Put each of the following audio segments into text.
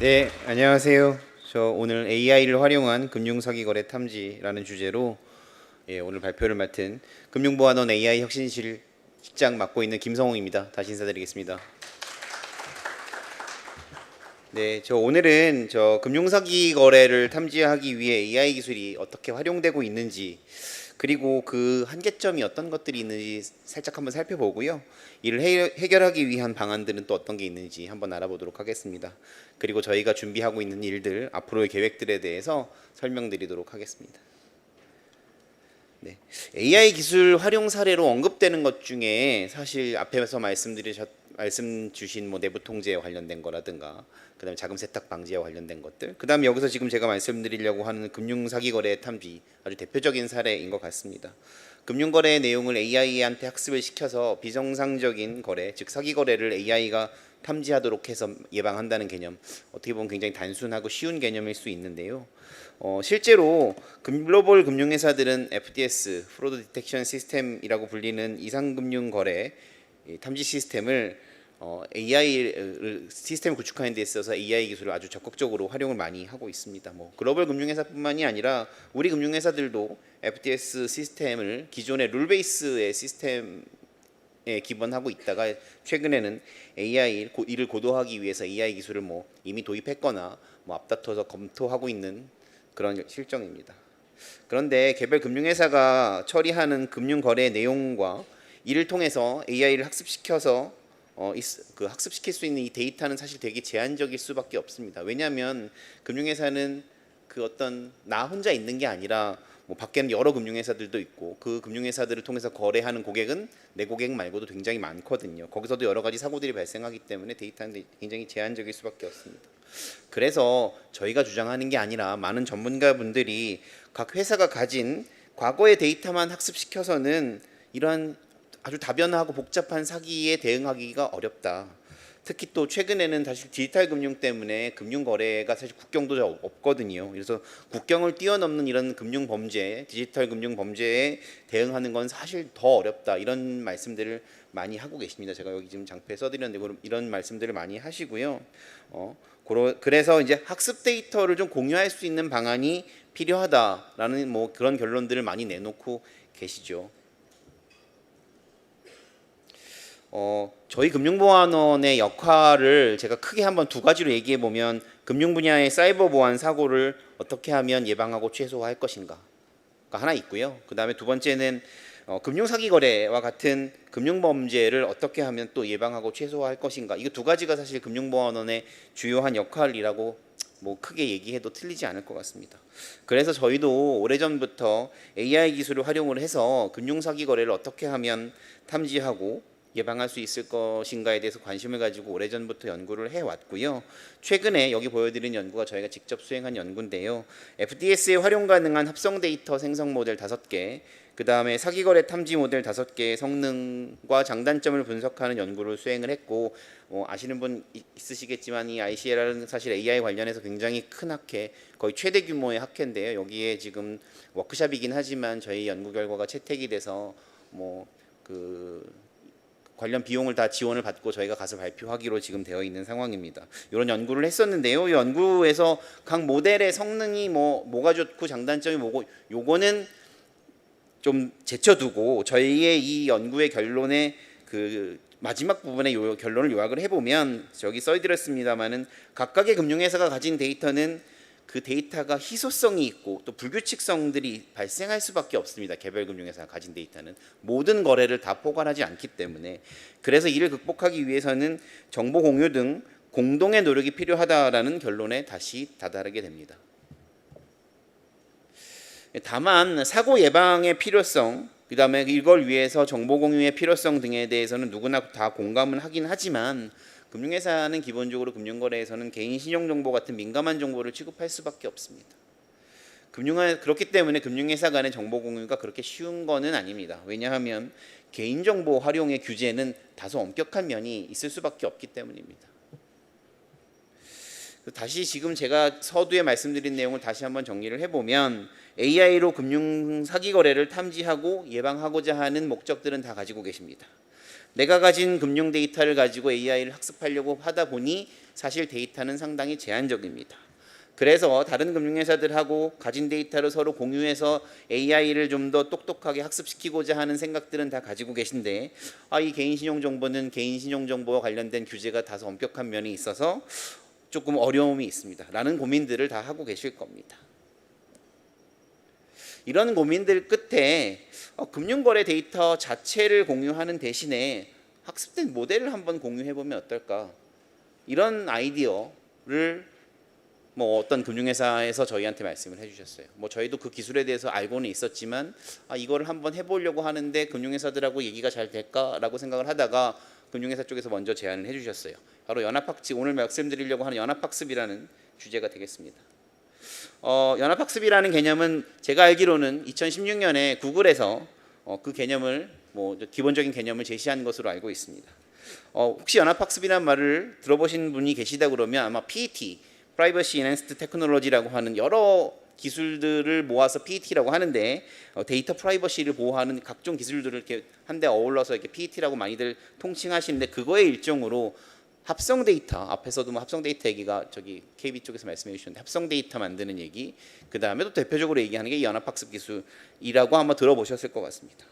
네, 안녕하세요. 저 오늘 AI를 활용한 금융사기 거래 탐지라는 주제로 예, 오늘 발표를 맡은 금융보안원 AI 혁신실 실장 맡고 있는 김성홍입니다. 다시 인사드리겠습니다. 네, 저 오늘은 저 금융사기 거래를 탐지하기 위해 AI 기술이 어떻게 활용되고 있는지 그리고 그 한계점이 어떤 것들이 있는지 살짝 한번 살펴보고요. 이를 해, 해결하기 위한 방안들은 또 어떤 게 있는지 한번 알아보도록 하겠습니다. 그리고 저희가 준비하고 있는 일들, 앞으로의 계획들에 대해서 설명드리도록 하겠습니다. 네. AI 기술 활용 사례로 언급되는 것 중에 사실 앞에서 말씀드리셨 말씀 주신 뭐 내부 통제에 관련된 거라든가 그다음에 자금 세탁 방지와 관련된 것들 그다음에 여기서 지금 제가 말씀드리려고 하는 금융 사기 거래 탐지 아주 대표적인 사례인 것 같습니다. 금융 거래의 내용을 AI한테 학습을 시켜서 비정상적인 거래 즉 사기 거래를 AI가 탐지하도록 해서 예방한다는 개념 어떻게 보면 굉장히 단순하고 쉬운 개념일 수 있는데요. 어, 실제로 글로벌 금융회사들은 FDS (Fraud Detection System이라고 불리는 이상금융 거래 이 탐지 시스템을 어, AI를 시스템을 구축하는 데 있어서 AI 기술을 아주 적극적으로 활용을 많이 하고 있습니다. 뭐 글로벌 금융회사뿐만이 아니라 우리 금융회사들도 FDS 시스템을 기존의 룰 베이스의 시스템에 기반하고 있다가 최근에는 AI 고- 이를 고도화하기 위해서 AI 기술을 뭐 이미 도입했거나 뭐 앞다퉈서 검토하고 있는 그런 실정입니다. 그런데 개별 금융회사가 처리하는 금융 거래 내용과 이를 통해서 AI를 학습시켜서 어, 있- 그 학습시킬 수 있는 이 데이터는 사실 되게 제한적일 수밖에 없습니다. 왜냐하면 금융회사는 그 어떤 나 혼자 있는 게 아니라 뭐 밖에는 여러 금융회사들도 있고 그 금융회사들을 통해서 거래하는 고객은 내 고객 말고도 굉장히 많거든요. 거기서도 여러 가지 사고들이 발생하기 때문에 데이터는 굉장히 제한적일 수밖에 없습니다. 그래서 저희가 주장하는 게 아니라 많은 전문가분들이 각 회사가 가진 과거의 데이터만 학습시켜서는 이러한 아주 다변화하고 복잡한 사기에 대응하기가 어렵다. 특히 또 최근에는 사실 디지털 금융 때문에 금융 거래가 사실 국경도 잘 없거든요. 그래서 국경을 뛰어넘는 이런 금융 범죄, 디지털 금융 범죄에 대응하는 건 사실 더 어렵다. 이런 말씀들을 많이 하고 계십니다. 제가 여기 지금 장표에 써드렸는데 이런 말씀들을 많이 하시고요. 어, 그래서 이제 학습 데이터를 좀 공유할 수 있는 방안이 필요하다라는 뭐 그런 결론들을 많이 내놓고 계시죠. 어, 저희 금융보안원의 역할을 제가 크게 한번 두 가지로 얘기해 보면 금융 분야의 사이버 보안 사고를 어떻게 하면 예방하고 최소화할 것인가가 하나 있고요. 그 다음에 두 번째는 어, 금융 사기 거래와 같은 금융 범죄를 어떻게 하면 또 예방하고 최소화할 것인가. 이거 두 가지가 사실 금융보안원의 주요한 역할이라고 뭐 크게 얘기해도 틀리지 않을 것 같습니다. 그래서 저희도 오래전부터 AI 기술을 활용을 해서 금융 사기 거래를 어떻게 하면 탐지하고 예방할 수 있을 것인가에 대해서 관심을 가지고 오래전부터 연구를 해왔고요. 최근에 여기 보여드린 연구가 저희가 직접 수행한 연구인데요. FDS에 활용 가능한 합성 데이터 생성 모델 다섯 개, 그 다음에 사기거래 탐지 모델 다섯 개의 성능과 장단점을 분석하는 연구를 수행을 했고, 뭐 아시는 분 있- 있으시겠지만 이 ICLR은 사실 AI 관련해서 굉장히 큰 학회, 거의 최대 규모의 학회인데요. 여기에 지금 워크샵이긴 하지만 저희 연구 결과가 채택이 돼서 뭐그 관련 비용을 다 지원을 받고 저희가 가서 발표하기로 지금 되어 있는 상황입니다. 이런 연구를 했었는데요. 이 연구에서 각 모델의 성능이 뭐 뭐가 좋고 장단점이 뭐고 요거는 좀 제쳐두고 저희의 이 연구의 결론에 그 마지막 부분에 요 결론을 요약을 해보면 저기 써드렸습니다만은 각각의 금융회사가 가진 데이터는 그 데이터가 희소성이 있고 또 불규칙성들이 발생할 수밖에 없습니다. 개별 금융회사가 가진 데이터는 모든 거래를 다 포괄하지 않기 때문에 그래서 이를 극복하기 위해서는 정보 공유 등 공동의 노력이 필요하다라는 결론에 다시 다다르게 됩니다. 다만 사고 예방의 필요성, 그다음에 이걸 위해서 정보 공유의 필요성 등에 대해서는 누구나 다 공감은 하긴 하지만 금융회사는 기본적으로 금융거래에서는 개인 신용정보 같은 민감한 정보를 취급할 수밖에 없습니다. 금융 그렇기 때문에 금융회사 간의 정보 공유가 그렇게 쉬운 거는 아닙니다. 왜냐하면 개인정보 활용의 규제는 다소 엄격한 면이 있을 수밖에 없기 때문입니다. 다시 지금 제가 서두에 말씀드린 내용을 다시 한번 정리를 해보면 AI로 금융 사기 거래를 탐지하고 예방하고자 하는 목적들은 다 가지고 계십니다. 내가 가진 금융 데이터를 가지고 AI를 학습하려고 하다 보니 사실 데이터는 상당히 제한적입니다. 그래서 다른 금융회사들하고 가진 데이터를 서로 공유해서 AI를 좀 더 똑똑하게 학습시키고자 하는 생각들은 다 가지고 계신데 아, 이 개인 신용 정보는 개인 신용 정보와 관련된 규제가 다소 엄격한 면이 있어서 조금 어려움이 있습니다. 라는 고민들을 다 하고 계실 겁니다. 이런 고민들 끝에 어, 금융거래 데이터 자체를 공유하는 대신에 학습된 모델을 한번 공유해 보면 어떨까? 이런 아이디어를 뭐 어떤 금융회사에서 저희한테 말씀을 해주셨어요. 뭐 저희도 그 기술에 대해서 알고는 있었지만 아 이거를 한번 해보려고 하는데 금융회사들하고 얘기가 잘 될까라고 생각을 하다가 금융회사 쪽에서 먼저 제안을 해주셨어요. 바로 연합학습 오늘 말씀드리려고 하는 연합학습이라는 주제가 되겠습니다. 어, 연합학습이라는 개념은 제가 알기로는 2016년에 구글에서 어, 그 개념을 뭐 기본적인 개념을 제시한 것으로 알고 있습니다. 어, 혹시 연합학습이라는 말을 들어보신 분이 계시다 그러면 아마 PET, Privacy Enhanced Technology라고 하는 여러 기술들을 모아서 PET라고 하는데 어, 데이터 프라이버시를 보호하는 각종 기술들을 이렇게 한데 어울러서 이렇게 PET라고 많이들 통칭하시는데 그거의 일종으로 합성 데이터 앞에서도 뭐 합성 데이터 얘기가 저기 KB 쪽에서 말씀해 주셨는데 합성 데이터 만드는 얘기 그 다음에 또 대표적으로 얘기하는 게 연합학습 기술이라고 한번 들어보셨을 것 같습니다.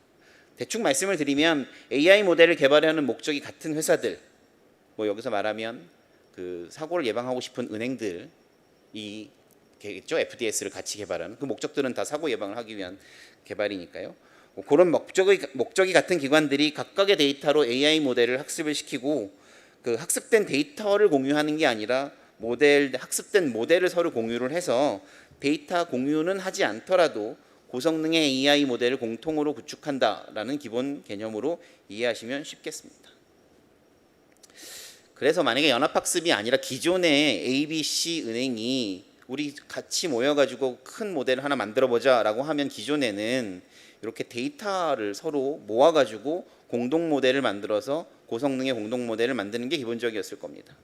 대충 말씀을 드리면 AI 모델을 개발하는 목적이 같은 회사들 뭐 여기서 말하면 그 사고를 예방하고 싶은 은행들이 겠죠 FDS를 같이 개발하는 그 목적들은 다 사고 예방을 하기 위한 개발이니까요. 뭐 그런 목적이 목적이 같은 기관들이 각각의 데이터로 AI 모델을 학습을 시키고 그 학습된 데이터를 공유하는 게 아니라 모델 학습된 모델을 서로 공유를 해서 데이터 공유는 하지 않더라도 고성능의 AI 모델을 공통으로 구축한다라는 기본 개념으로 이해하시면 쉽겠습니다. 그래서 만약에 연합학습이 아니라 기존의 ABC 은행이 우리 같이 모여가지고 큰 모델을 하나 만들어 보자라고 하면 기존에는 이렇게 데이터를 서로 모아가지고 공동 모델을 만들어서 고성능의 공동 모델을 만드는 게 기본적이었을 겁니다.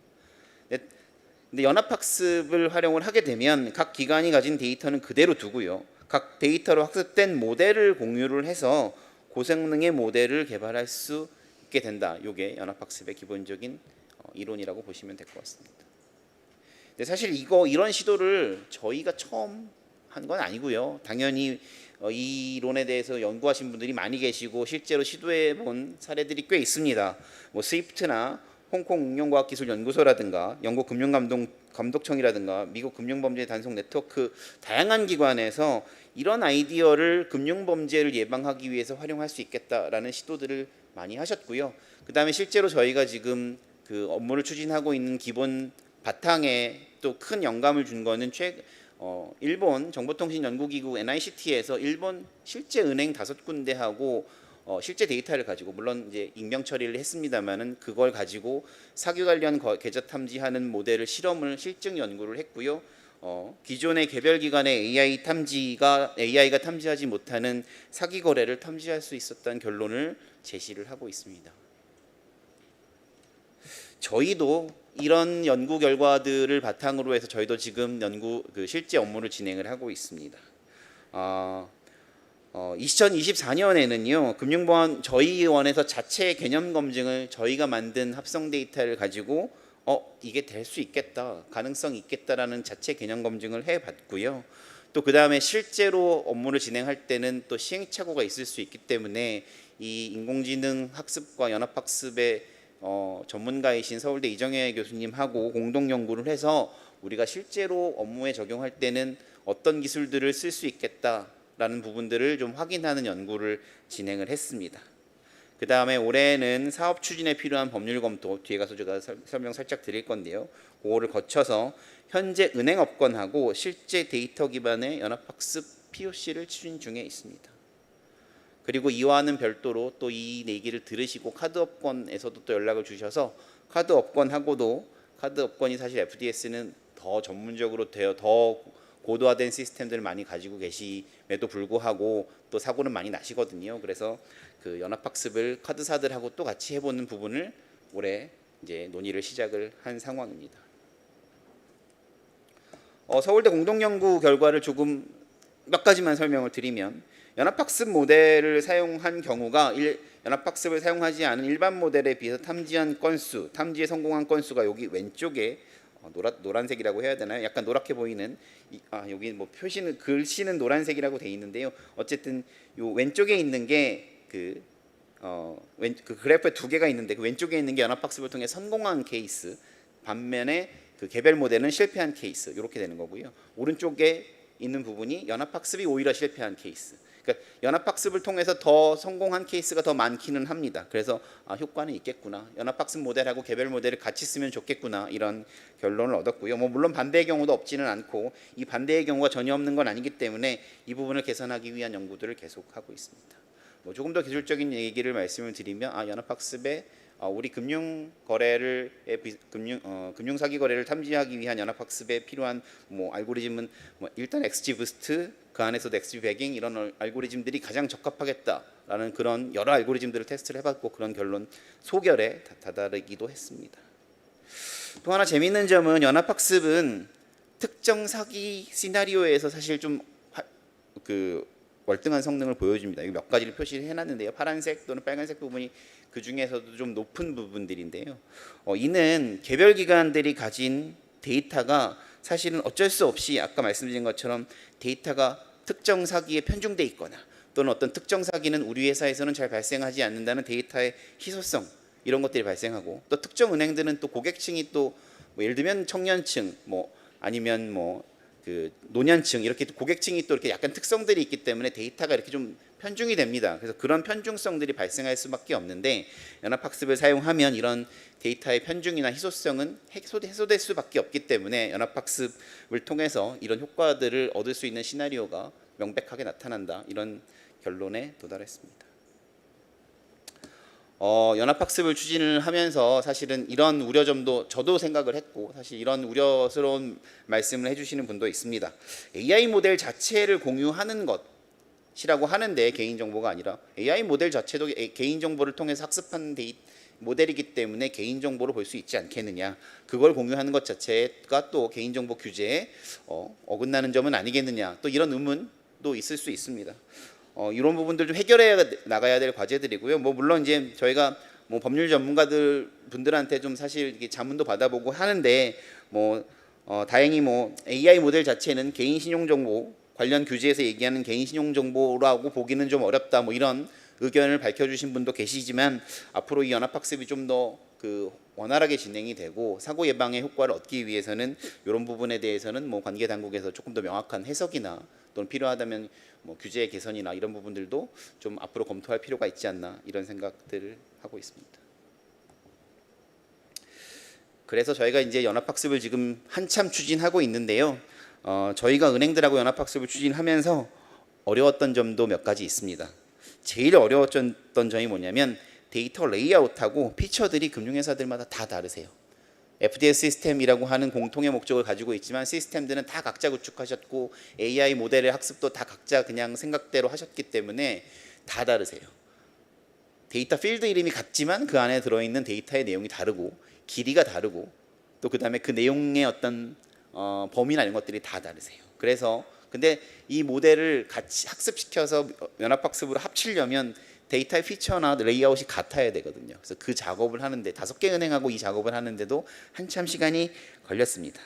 근데, 연합학습을 활용을 하게 되면 각 기관이 가진 데이터는 그대로 두고요. 각 데이터로 학습된 모델을 공유를 해서 고성능의 모델을 개발할 수 있게 된다. 이게 연합학습의 기본적인 어, 이론이라고 보시면 될 것 같습니다. 근데 사실 이거 이런 시도를 저희가 처음 한 건 아니고요. 당연히 어, 이 이론에 대해서 연구하신 분들이 많이 계시고 실제로 시도해 본 사례들이 꽤 있습니다. 뭐 스위프트나 홍콩 응용과학기술연구소라든가 영국 금융감독 감독청이라든가 미국 금융범죄 단속 네트워크 다양한 기관에서 이런 아이디어를 금융범죄를 예방하기 위해서 활용할 수 있겠다라는 시도들을 많이 하셨고요. 그 다음에 실제로 저희가 지금 그 업무를 추진하고 있는 기본 바탕에 또 큰 영감을 준 거는 최 어, 일본 정보통신연구기구 NICT에서 일본 실제 은행 다섯 군데하고 어, 실제 데이터를 가지고 물론 이제 익명 처리를 했습니다만은 그걸 가지고 사기 관련 거, 계좌 탐지하는 모델을 실험을 실증 연구를 했고요. 어, 기존의 개별 기관의 AI 탐지가 AI가 탐지하지 못하는 사기 거래를 탐지할 수 있었다는 결론을 제시를 하고 있습니다. 저희도 이런 연구 결과들을 바탕으로 해서 저희도 지금 연구 그 실제 업무를 진행을 하고 있습니다. 어, 어, 2024년에는요 금융보안 저희 원에서 자체 개념 검증을 저희가 만든 합성 데이터를 가지고 어 이게 될 수 있겠다 가능성이 있겠다라는 자체 개념 검증을 해봤고요. 또 그 다음에 실제로 업무를 진행할 때는 또 시행착오가 있을 수 있기 때문에 이 인공지능 학습과 연합학습의 어, 전문가이신 서울대 이정혜 교수님하고 공동 연구를 해서 우리가 실제로 업무에 적용할 때는 어떤 기술들을 쓸 수 있겠다라는 부분들을 좀 확인하는 연구를 진행을 했습니다. 그 다음에 올해는 사업 추진에 필요한 법률 검토 뒤에 가서 제가 설명 살짝 드릴 건데요. 그거를 거쳐서 현재 은행 업권하고 실제 데이터 기반의 연합학습 POC를 추진 중에 있습니다. 그리고 이와는 별도로 또 이 얘기를 들으시고 카드 업권에서도 또 연락을 주셔서 카드 업권하고도 카드 업권이 사실 FDS는 더 전문적으로 되어 더 고도화된 시스템들을 많이 가지고 계심에도 불구하고 또 사고는 많이 나시거든요. 그래서 그 연합학습을 카드사들하고 또 같이 해보는 부분을 올해 이제 논의를 시작을 한 상황입니다. 어, 서울대 공동연구 결과를 조금 몇 가지만 설명을 드리면 연합학습 모델을 사용한 경우가 일, 연합학습을 사용하지 않은 일반 모델에 비해서 탐지한 건수, 탐지에 성공한 건수가 여기 왼쪽에 어, 노라, 노란색이라고 해야 되나요? 약간 노랗게 보이는 이, 아 여기 뭐 표시는 글씨는 노란색이라고 돼 있는데요. 어쨌든 요 왼쪽에 있는 게그 어, 왼, 그 그래프에 두 개가 있는데 그 왼쪽에 있는 게 연합학습을 통해 성공한 케이스, 반면에 그 개별 모델은 실패한 케이스 이렇게 되는 거고요. 오른쪽에 있는 부분이 연합학습이 오히려 실패한 케이스. 그러니까 연합학습을 통해서 더 성공한 케이스가 더 많기는 합니다. 그래서 아, 효과는 있겠구나. 연합학습 모델하고 개별 모델을 같이 쓰면 좋겠구나 이런 결론을 얻었고요. 뭐 물론 반대의 경우도 없지는 않고 이 반대의 경우가 전혀 없는 건 아니기 때문에 이 부분을 개선하기 위한 연구들을 계속하고 있습니다. 뭐 조금 더 기술적인 얘기를 말씀을 드리면 아 연합학습에 어, 우리 금융 거래를 금융 어, 금융 사기 거래를 탐지하기 위한 연합 학습에 필요한 뭐 알고리즘은 뭐 일단 XG 부스트 그 안에서도 XG 배깅 이런 얼- 알고리즘들이 가장 적합하겠다라는 그런 여러 알고리즘들을 테스트를 해봤고 그런 결론 소결에 다- 다다르기도 했습니다. 또 하나 재미있는 점은 연합학습은 특정 사기 시나리오에서 사실 좀그 월등한 성능을 보여줍니다. 이거 몇 가지를 표시를 해놨는데요. 파란색 또는 빨간색 부분이 그 중에서도 좀 높은 부분들인데요. 어, 이는 개별 기관들이 가진 데이터가 사실은 어쩔 수 없이 아까 말씀드린 것처럼 데이터가 특정 사기에 편중돼 있거나 또는 어떤 특정 사기는 우리 회사에서는 잘 발생하지 않는다는 데이터의 희소성 이런 것들이 발생하고 또 특정 은행들은 또 고객층이 또 뭐 예를 들면 청년층 뭐 아니면 뭐 그 노년층 이렇게 고객층이 또 이렇게 약간 특성들이 있기 때문에 데이터가 이렇게 좀 편중이 됩니다. 그래서 그런 편중성들이 발생할 수밖에 없는데 연합학습을 사용하면 이런 데이터의 편중이나 희소성은 해소- 해소될 수밖에 없기 때문에 연합학습을 통해서 이런 효과들을 얻을 수 있는 시나리오가 명백하게 나타난다 이런 결론에 도달했습니다. 어, 연합학습을 추진을 하면서 사실은 이런 우려점도 저도 생각을 했고 사실 이런 우려스러운 말씀을 해주시는 분도 있습니다. AI 모델 자체를 공유하는 것 이라고 하는데 개인 정보가 아니라 AI 모델 자체도 에- 개인 정보를 통해서 학습한 데이 모델이기 때문에 개인 정보를 볼수 있지 않겠느냐. 그걸 공유하는 것 자체가 또 개인 정보 규제에 어, 어긋나는 점은 아니겠느냐. 또 이런 의문도 있을 수 있습니다. 어, 이런 부분들 좀 해결해 나가야 될 과제들이고요. 뭐 물론 이제 저희가 뭐 법률 전문가들 분들한테 좀 사실 자문도 받아보고 하는데 뭐 어, 다행히 뭐 AI 모델 자체는 개인 신용 정보 관련 규제에서 얘기하는 개인 신용 정보라고 보기는 좀 어렵다 뭐 이런 의견을 밝혀주신 분도 계시지만 앞으로 이 연합학습이 좀더그 원활하게 진행이 되고 사고 예방의 효과를 얻기 위해서는 이런 부분에 대해서는 뭐 관계 당국에서 조금 더 명확한 해석이나 또는 필요하다면 뭐 규제 개선이나 이런 부분들도 좀 앞으로 검토할 필요가 있지 않나 이런 생각들을 하고 있습니다. 그래서 저희가 이제 연합학습을 지금 한참 추진하고 있는데요. 어, 저희가 은행들하고 연합학습을 추진하면서 어려웠던 점도 몇 가지 있습니다. 제일 어려웠던 점이 뭐냐면 데이터 레이아웃하고 피처들이 금융회사들마다 다 다르세요. FDS 시스템이라고 하는 공통의 목적을 가지고 있지만 시스템들은 다 각자 구축하셨고 AI 모델의 학습도 다 각자 그냥 생각대로 하셨기 때문에 다 다르세요. 데이터 필드 이름이 같지만 그 안에 들어있는 데이터의 내용이 다르고 길이가 다르고 또 그 다음에 그 내용의 어떤 어, 범위나 이런 것들이 다 다르세요. 그래서 근데 이 모델을 같이 학습시켜서 연합학습으로 합치려면 데이터의 피처나 레이아웃이 같아야 되거든요. 그래서 그 작업을 하는데 다섯 개 은행하고 이 작업을 하는데도 한참 시간이 걸렸습니다.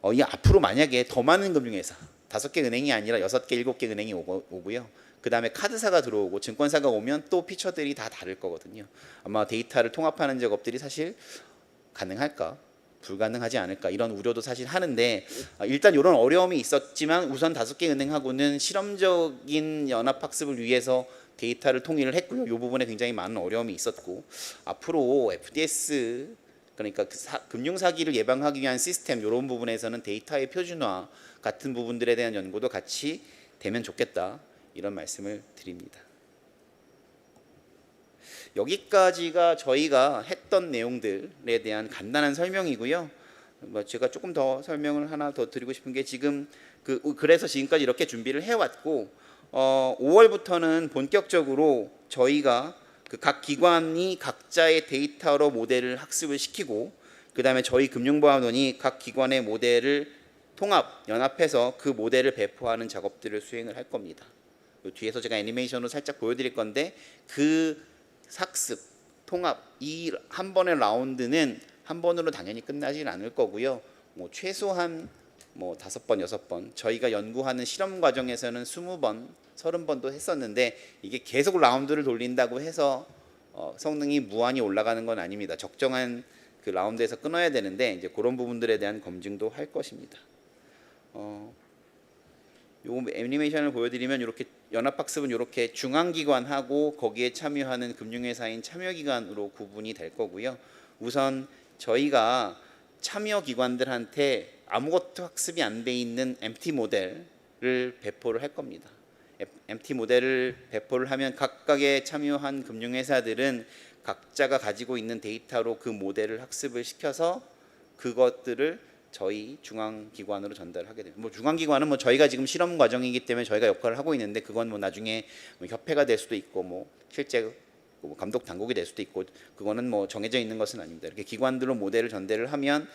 어, 이 앞으로 만약에 더 많은 금융회사 다섯 개 은행이 아니라 여섯 개, 일곱 개 은행이 오고, 오고요. 그 다음에 카드사가 들어오고 증권사가 오면 또 피처들이 다 다를 거거든요. 아마 데이터를 통합하는 작업들이 사실 가능할까? 불가능하지 않을까 이런 우려도 사실 하는데 아, 일단 이런 어려움이 있었지만 우선 다섯 개 은행하고는 실험적인 연합 학습을 위해서 데이터를 통일을 했고요. 이 부분에 굉장히 많은 어려움이 있었고 앞으로 FDS 그러니까 그 사- 금융 사기를 예방하기 위한 시스템 이런 부분에서는 데이터의 표준화 같은 부분들에 대한 연구도 같이 되면 좋겠다 이런 말씀을 드립니다. 여기까지가 저희가 했던 내용들에 대한 간단한 설명이고요. 뭐 제가 조금 더 설명을 하나 더 드리고 싶은 게 지금 그 그래서 지금까지 이렇게 준비를 해왔고 어, 5월부터는 본격적으로 저희가 그 각 기관이 각자의 데이터로 모델을 학습을 시키고 그 다음에 저희 금융보안원이 각 기관의 모델을 통합 연합해서 그 모델을 배포하는 작업들을 수행을 할 겁니다. 요 뒤에서 제가 애니메이션으로 살짝 보여드릴 건데 그 학습, 통합 이 한 번의 라운드는 한 번으로 당연히 끝나진 않을 거고요. 뭐 최소한 뭐 다섯 번 여섯 번 저희가 연구하는 실험 과정에서는 스무 번 서른 번도 했었는데 이게 계속 라운드를 돌린다고 해서 어, 성능이 무한히 올라가는 건 아닙니다. 적정한 그 라운드에서 끊어야 되는데 이제 그런 부분들에 대한 검증도 할 것입니다. 어, 요 애니메이션을 보여드리면 이렇게 연합학습은 이렇게 중앙기관하고 거기에 참여하는 금융회사인 참여기관으로 구분이 될 거고요. 우선 저희가 참여기관들한테 아무것도 학습이 안 돼 있는 MT 모델을 배포를 할 겁니다. MT 모델을 배포를 하면 각각의 참여한 금융회사들은 각자가 가지고 있는 데이터로 그 모델을 학습을 시켜서 그것들을 저희 중앙기관으로 전달하게 됩니다. 뭐 중앙기관은 뭐 저희가 지금 실험 과정이기 때문에 저희가 역할을 하고 있는데 그건 뭐 나중에 뭐 협회가 될 수도 있고 뭐 실제 뭐 감독 당국이 될 수도 있고 그거는 뭐 정해져 있는 것은 아닙니다. 이렇게 기관들로 모델을 전달을 하면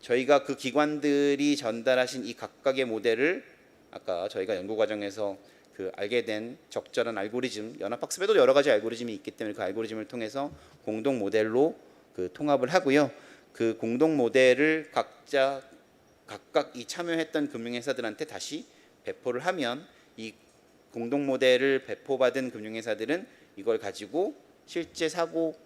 저희가 그 기관들이 전달하신 이 각각의 모델을 아까 저희가 연구 과정에서 그 알게 된 적절한 알고리즘 연합학습에도 여러 가지 알고리즘이 있기 때문에 그 알고리즘을 통해서 공동 모델로 그 통합을 하고요. 그 공동 모델을 각자 각각 이 참여했던 금융회사들한테 다시 배포를 하면 이 공동 모델을 배포받은 금융회사들은 이걸 가지고 실제 사고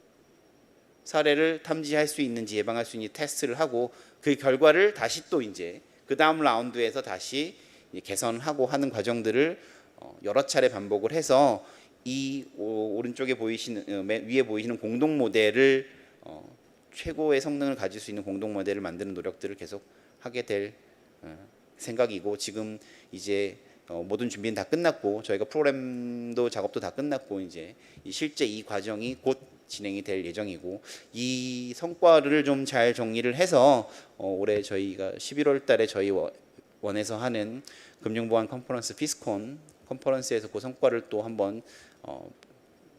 사례를 탐지할 수 있는지 예방할 수 있는지 테스트를 하고 그 결과를 다시 또 이제 그 다음 라운드에서 다시 개선하고 하는 과정들을 어, 여러 차례 반복을 해서 이 오- 오른쪽에 보이시는 어, 맨 위에 보이시는 공동 모델을 어, 최고의 성능을 가질 수 있는 공동 모델을 만드는 노력들을 계속 하게 될 어, 생각이고 지금 이제 어, 모든 준비는 다 끝났고 저희가 프로그램도 작업도 다 끝났고 이제 이 실제 이 과정이 곧 진행이 될 예정이고 이 성과를 좀 잘 정리를 해서 어, 올해 저희가 11월 달에 저희 원- 원에서 하는 금융보안 컨퍼런스 피스콘 컨퍼런스에서 그 성과를 또 한번 어,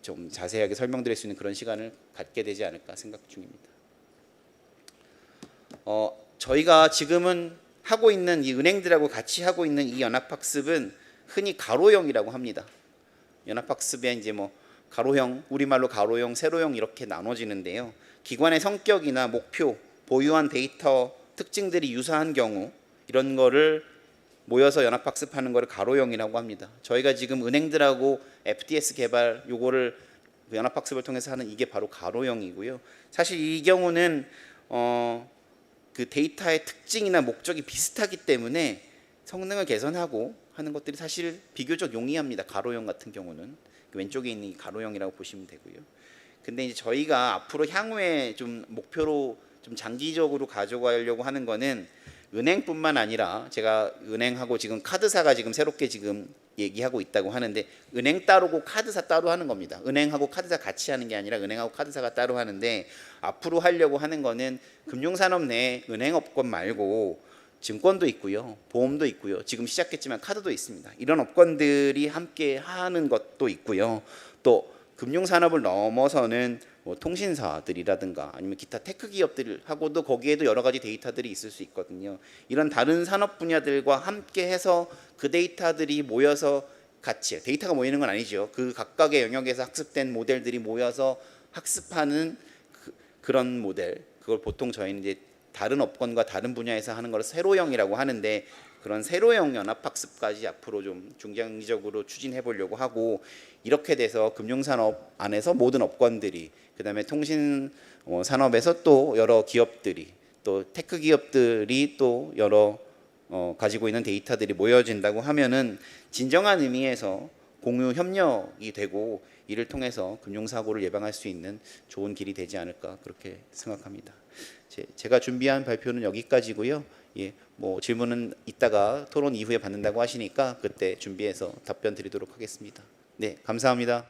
좀 자세하게 설명드릴 수 있는 그런 시간을 갖게 되지 않을까 생각 중입니다. 어, 저희가 지금은 하고 있는 이 은행들하고 같이 하고 있는 이 연합학습은 흔히 가로형이라고 합니다. 연합학습에 이제 뭐 가로형, 우리말로 가로형, 세로형 이렇게 나눠지는데요. 기관의 성격이나 목표, 보유한 데이터 특징들이 유사한 경우 이런 거를 모여서 연합학습하는 거를 가로형이라고 합니다. 저희가 지금 은행들하고 FDS 개발 요거를 연합학습을 통해서 하는 이게 바로 가로형이고요. 사실 이 경우는 어, 그 데이터의 특징이나 목적이 비슷하기 때문에 성능을 개선하고 하는 것들이 사실 비교적 용이합니다. 가로형 같은 경우는 그 왼쪽에 있는 이 가로형이라고 보시면 되고요. 근데 이제 저희가 앞으로 향후에 좀 목표로 좀 장기적으로 가져가려고 하는 거는 은행뿐만 아니라 제가 은행하고 지금 카드사가 지금 새롭게 지금 얘기하고 있다고 하는데 은행 따로고 카드사 따로 하는 겁니다. 은행하고 카드사 같이 하는 게 아니라 은행하고 카드사가 따로 하는데 앞으로 하려고 하는 거는 금융산업 내에 은행업권 말고 증권도 있고요. 보험도 있고요. 지금 시작했지만 카드도 있습니다. 이런 업권들이 함께 하는 것도 있고요. 또 금융산업을 넘어서는 뭐 통신사들이라든가 아니면 기타 테크 기업들하고도 거기에도 여러 가지 데이터들이 있을 수 있거든요. 이런 다른 산업 분야들과 함께 해서 그 데이터들이 모여서 같이 데이터가 모이는 건 아니죠. 그 각각의 영역에서 학습된 모델들이 모여서 학습하는 그, 그런 모델. 그걸 보통 저희는 이제 다른 업권과 다른 분야에서 하는 걸 세로형이라고 하는데 그런 세로형 연합학습까지 앞으로 좀 중장기적으로 추진해 보려고 하고 이렇게 돼서 금융산업 안에서 모든 업권들이 그다음에 통신 어, 산업에서 또 여러 기업들이 또 테크 기업들이 또 여러 어, 가지고 있는 데이터들이 모여진다고 하면은 진정한 의미에서 공유 협력이 되고 이를 통해서 금융사고를 예방할 수 있는 좋은 길이 되지 않을까 그렇게 생각합니다. 제, 제가 준비한 발표는 여기까지고요. 예, 뭐 질문은 이따가 토론 이후에 받는다고 하시니까 그때 준비해서 답변 드리도록 하겠습니다. 네, 감사합니다.